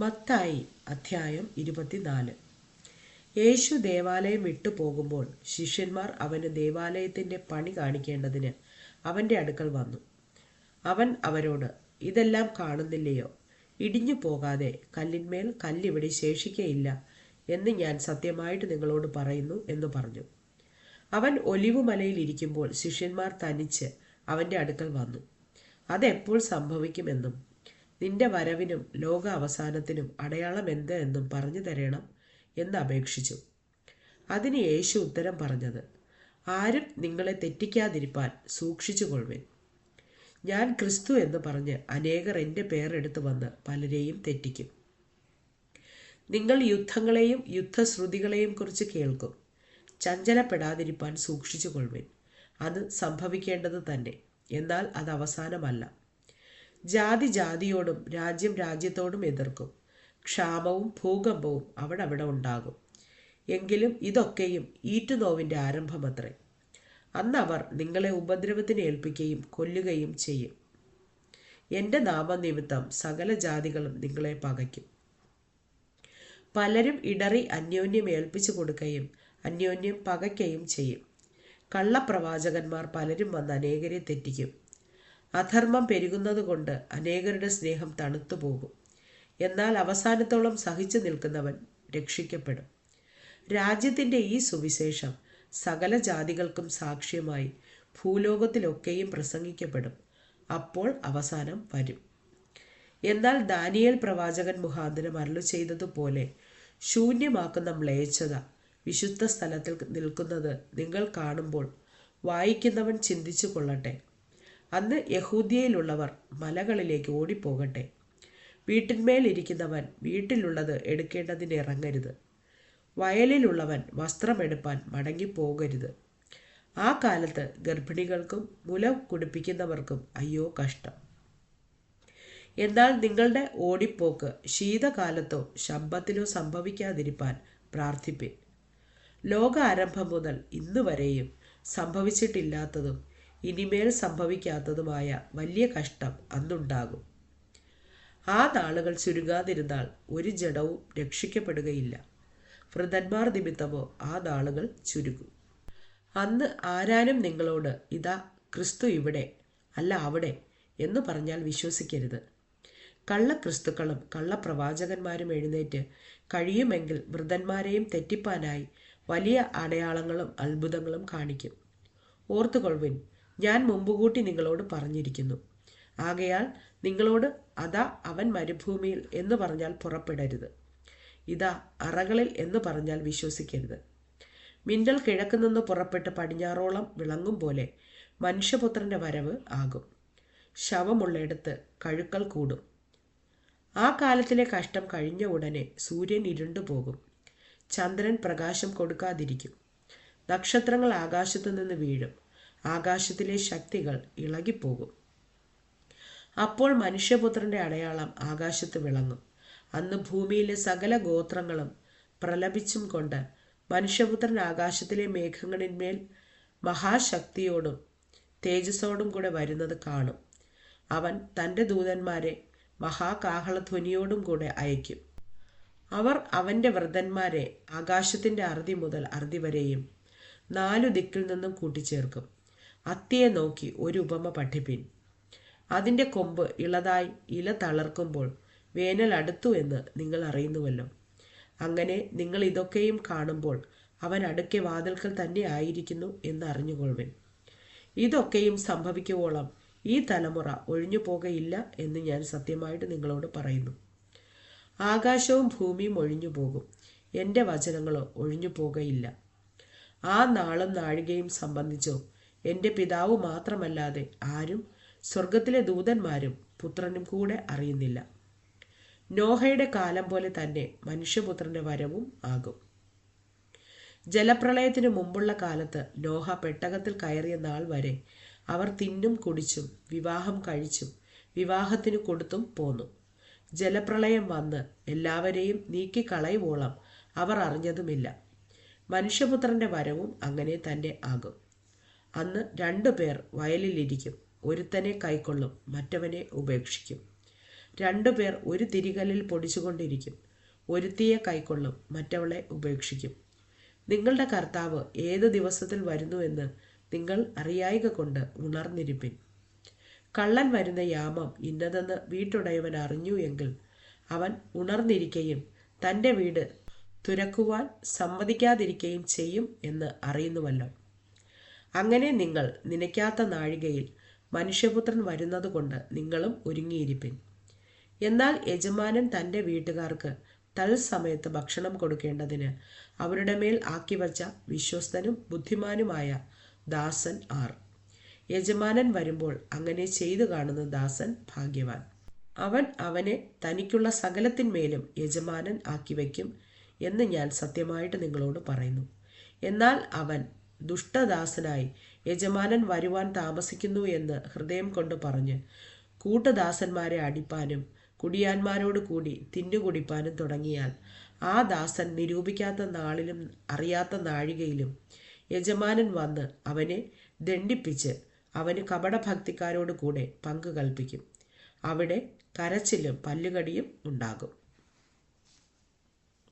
മത്തായി അധ്യായം ഇരുപത്തിനാല്. യേശു ദേവാലയം വിട്ടു പോകുമ്പോൾ ശിഷ്യന്മാർ അവന് ദേവാലയത്തിന്റെ പണി കാണിക്കേണ്ടതിന് അവന്റെ അടുക്കൽ വന്നു. അവൻ അവരോട് ഇതെല്ലാം കാണുന്നില്ലയോ? ഇടിഞ്ഞു പോകാതെ കല്ലിന്മേൽ കല്ലിവിടെ ശേഷിക്കയില്ല എന്ന് ഞാൻ സത്യമായിട്ട് നിങ്ങളോട് പറയുന്നു എന്ന് പറഞ്ഞു. അവൻ ഒലിവുമലയിൽ ഇരിക്കുമ്പോൾ ശിഷ്യന്മാർ തനിച്ച് അവന്റെ അടുക്കൽ വന്നു. അതെപ്പോൾ സംഭവിക്കുമെന്നും നിന്റെ വരവിനും ലോക അവസാനത്തിനും അടയാളം എന്ത് എന്നും പറഞ്ഞു തരണം എന്ന് അപേക്ഷിച്ചു. അതിന് യേശു ഉത്തരം പറഞ്ഞത് ആരും നിങ്ങളെ തെറ്റിക്കാതിരിപ്പാൻ സൂക്ഷിച്ചു കൊള്ളുവിൻ ഞാൻ ക്രിസ്തു എന്ന് പറഞ്ഞ് അനേകർ എന്റെ പേരെടുത്ത് വന്ന് പലരെയും തെറ്റിക്കും. നിങ്ങൾ യുദ്ധങ്ങളെയും യുദ്ധശ്രുതികളെയും കുറിച്ച് കേൾക്കും. ചഞ്ചലപ്പെടാതിരിപ്പാൻ സൂക്ഷിച്ചു കൊള്ളുവിൻ അത് സംഭവിക്കേണ്ടത് തന്നെ. എന്നാൽ അത് അവസാനമല്ല. ജാതി ജാതിയോടും രാജ്യം രാജ്യത്തോടും എതിർക്കും. ക്ഷാമവും ഭൂകമ്പവും അവിടെ അവിടെ ഉണ്ടാകും. എങ്കിലും ഇതൊക്കെയും ഈറ്റുനോവിന്റെ ആരംഭമത്രേ. അന്ന് അവർ നിങ്ങളെ ഉപദ്രവത്തിന് ഏൽപ്പിക്കുകയും കൊല്ലുകയും ചെയ്യും. എന്റെ നാമനിമിത്തം സകല ജാതികളും നിങ്ങളെ പകയ്ക്കും. പലരും ഇടറി അന്യോന്യം ഏൽപ്പിച്ചു കൊടുക്കുകയും അന്യോന്യം പകയ്ക്കുകയും ചെയ്യും. കള്ളപ്രവാചകന്മാർ പലരും വന്ന് അനേകരെ തെറ്റിക്കും. അധർമ്മം പെരുകുന്നതുകൊണ്ട് അനേകരുടെ സ്നേഹം തണുത്തുപോകും. എന്നാൽ അവസാനത്തോളം സഹിച്ചു നിൽക്കുന്നവൻ രക്ഷിക്കപ്പെടും. രാജ്യത്തിന്റെ ഈ സുവിശേഷം സകല ജാതികൾക്കും സാക്ഷ്യമായി ഭൂലോകത്തിലൊക്കെയും പ്രസംഗിക്കപ്പെടും. അപ്പോൾ അവസാനം വരും. എന്നാൽ ദാനിയേൽ പ്രവാചകൻ മുഖാന്തരം അരളു ചെയ്തതുപോലെ ശൂന്യമാക്കുന്ന മ്ലേച്ഛത വിശുദ്ധ സ്ഥലത്തിൽ നിൽക്കുന്നത് നിങ്ങൾ കാണുമ്പോൾ വായിക്കുന്നവൻ ചിന്തിച്ചു കൊള്ളട്ടെ. അന്ന് യഹൂദിയയിലുള്ളവർ മലകളിലേക്ക് ഓടിപ്പോകട്ടെ. വീട്ടിന്മേലിരിക്കുന്നവൻ വീട്ടിലുള്ളത് എടുക്കേണ്ടതിന് ഇറങ്ങരുത്. വയലിലുള്ളവൻ വസ്ത്രമെടുപ്പാൻ മടങ്ങിപ്പോകരുത്. ആ കാലത്ത് ഗർഭിണികൾക്കും മുല കുടിപ്പിക്കുന്നവർക്കും അയ്യോ കഷ്ടം. എന്നാൽ നിങ്ങളുടെ ഓടിപ്പോക്ക് ശീതകാലത്തോ ശമ്പത്തിലോ സംഭവിക്കാതിരിപ്പാൻ പ്രാർത്ഥിപ്പിൻ. ലോക ആരംഭം മുതൽ ഇന്നുവരെയും സംഭവിച്ചിട്ടില്ലാത്തതും ഇനിമേൽ സംഭവിക്കാത്തതുമായ വലിയ കഷ്ടം അന്നുണ്ടാകും. ആ നാളുകൾ ചുരുങ്ങാതിരുന്നാൽ ഒരു ജഡവും രക്ഷിക്കപ്പെടുകയില്ല. വൃതന്മാർ നിമിത്തമോ ആ നാളുകൾ ചുരുങ്ങും. അന്ന് ആരാനും നിങ്ങളോട് ഇതാ ക്രിസ്തു ഇവിടെ അല്ല അവിടെ എന്ന് പറഞ്ഞാൽ വിശ്വസിക്കരുത്. കള്ളക്രിസ്തുക്കളും കള്ളപ്രവാചകന്മാരും എഴുന്നേറ്റ് കഴിയുമെങ്കിൽ വൃതന്മാരെയും തെറ്റിപ്പാനായി വലിയ അടയാളങ്ങളും അത്ഭുതങ്ങളും കാണിക്കും. ഓർത്തുകൊള്ളുവിൻ ഞാൻ മുമ്പുകൂട്ടി നിങ്ങളോട് പറഞ്ഞിരിക്കുന്നു. ആകയാൽ നിങ്ങളോട് അതാ അവൻ മരുഭൂമിയിൽ എന്ന് പറഞ്ഞാൽ പുറപ്പെടരുത്. ഇതാ അറകളിൽ എന്ന് പറഞ്ഞാൽ വിശ്വസിക്കരുത്. മിന്നൽ കിഴക്ക് നിന്ന് പുറപ്പെട്ട് പടിഞ്ഞാറോളം വിളങ്ങും പോലെ മനുഷ്യപുത്രന്റെ വരവ് ആകും. ശവമുള്ളയിടത്ത് കഴുക്കൽ കൂടും. ആ കാലത്തിലെ കഷ്ടം കഴിഞ്ഞ ഉടനെ സൂര്യൻ ഇരുണ്ടു പോകും. ചന്ദ്രൻ പ്രകാശം കൊടുക്കാതിരിക്കും. നക്ഷത്രങ്ങൾ ആകാശത്തു നിന്ന് വീഴും. ആകാശത്തിലെ ശക്തികൾ ഇളകിപ്പോകും. അപ്പോൾ മനുഷ്യപുത്രന്റെ അടയാളം ആകാശത്ത് വിളങ്ങും. അന്ന് ഭൂമിയിലെ സകല ഗോത്രങ്ങളും പ്രലപിച്ചും കൊണ്ട് മനുഷ്യപുത്രൻ ആകാശത്തിലെ മേഘങ്ങളിന്മേൽ മഹാശക്തിയോടും തേജസ്സോടും കൂടെ വരുന്നത് കാണും. അവൻ തന്റെ ദൂതന്മാരെ മഹാകാഹളധ്വനിയോടും കൂടെ അയക്കും അവർ അവന്റെ വൃദ്ധന്മാരെ ആകാശത്തിന്റെ അറുതി മുതൽ അറുതി വരെയും നാലു ദിക്കിൽ നിന്നും കൂട്ടിച്ചേർക്കും. അത്തിയെ നോക്കി ഒരു ഉപമ പഠിപ്പിൻ. അതിന്റെ കൊമ്പ് ഇളതായി ഇല തളർക്കുമ്പോൾ വേനൽ അടുത്തു എന്ന് നിങ്ങൾ അറിയുന്നുവല്ലോ. അങ്ങനെ നിങ്ങൾ ഇതൊക്കെയും കാണുമ്പോൾ അവൻ അടുക്കെ വാതിൽക്കൽ തന്നെ ആയിരിക്കുന്നു എന്ന് അറിഞ്ഞുകൊള്ളു ഇതൊക്കെയും സംഭവിക്കുവോളം ഈ തലമുറ ഒഴിഞ്ഞു പോകയില്ല എന്ന് ഞാൻ സത്യമായിട്ട് നിങ്ങളോട് പറയുന്നു. ആകാശവും ഭൂമിയും ഒഴിഞ്ഞു പോകും. എന്റെ വചനങ്ങളോ ഒഴിഞ്ഞു പോകയില്ല ആ നാളും നാഴികയും സംബന്ധിച്ചോ എന്റെ പിതാവ് മാത്രമല്ലാതെ ആരും സ്വർഗത്തിലെ ദൂതന്മാരും പുത്രനും കൂടെ അറിയുന്നില്ല. നോഹയുടെ കാലം പോലെ തന്നെ മനുഷ്യപുത്രന്റെ വരവും ആകും. ജലപ്രളയത്തിനു മുമ്പുള്ള കാലത്ത് നോഹ പെട്ടകത്തിൽ കയറിയ നാൾ വരെ അവർ തിന്നും കുടിച്ചും വിവാഹം കഴിച്ചും വിവാഹത്തിന് കൊടുത്തും പോന്നു. ജലപ്രളയം വന്ന് എല്ലാവരെയും നീക്കിക്കളയുവോളം അവർ അറിഞ്ഞതുമില്ല. മനുഷ്യപുത്രന്റെ വരവും അങ്ങനെ തന്നെ ആകും. അന്ന് രണ്ടു പേർ വയലിലിരിക്കും. ഒരുത്തനെ കൈക്കൊള്ളും മറ്റവനെ ഉപേക്ഷിക്കും. രണ്ടു പേർ ഒരു തിരികല്ലിൽ പൊടിച്ചുകൊണ്ടിരിക്കും. ഒരുത്തിയെ കൈക്കൊള്ളും മറ്റവളെ ഉപേക്ഷിക്കും. നിങ്ങളുടെ കർത്താവ് ഏത് ദിവസത്തിൽ വരുന്നുവെന്ന് നിങ്ങൾ അറിയായിക കൊണ്ട് ഉണർന്നിരിപ്പിൻ. കള്ളൻ വരുന്ന യാമം ഇന്നതെന്ന് വീട്ടുടയവൻ അറിഞ്ഞു എങ്കിൽ അവൻ ഉണർന്നിരിക്കുകയും തന്റെ വീട് തുരക്കുവാൻ സമ്മതിക്കാതിരിക്കുകയും ചെയ്യും എന്ന് അറിയുന്നുവല്ലോ. അങ്ങനെ നിങ്ങൾ നനയ്ക്കാത്ത നാഴികയിൽ മനുഷ്യപുത്രൻ വരുന്നതുകൊണ്ട് നിങ്ങളും ഒരുങ്ങിയിരിപ്പിൻ. എന്നാൽ യജമാനൻ തന്റെ വീട്ടുകാർക്ക് തൽസമയത്ത് ഭക്ഷണം കൊടുക്കേണ്ടതിന് അവരുടെ മേൽ ആക്കിവച്ച വിശ്വസ്തനും ബുദ്ധിമാനുമായ ദാസൻ ആർ. യജമാനൻ വരുമ്പോൾ അങ്ങനെ ചെയ്തു കാണുന്ന ദാസൻ ഭാഗ്യവാൻ. അവൻ അവനെ തനിക്കുള്ള സകലത്തിന്മേലും യജമാനൻ ആക്കി വയ്ക്കും എന്ന് ഞാൻ സത്യമായിട്ട് നിങ്ങളോട് പറയുന്നു. എന്നാൽ അവൻ ദുഷ്ടദാസനായി യജമാനൻ വരുവാൻ താമസിക്കുന്നു എന്ന് ഹൃദയം കൊണ്ട് പറഞ്ഞ് കൂട്ടദാസന്മാരെ അടിപ്പാനും കുടിയാന്മാരോട് കൂടി തിന്നുകുടിപ്പാനും തുടങ്ങിയാൽ ആ ദാസൻ നിരൂപിക്കാത്ത നാളിലും അറിയാത്ത നാഴികയിലും യജമാനൻ വന്ന് അവനെ ദണ്ഡിപ്പിച്ച് അവന് കപടഭക്തിക്കാരോട് കൂടെ പങ്കു കൽപ്പിക്കും. അവിടെ കരച്ചിലും പല്ലുകടിയും ഉണ്ടാകും.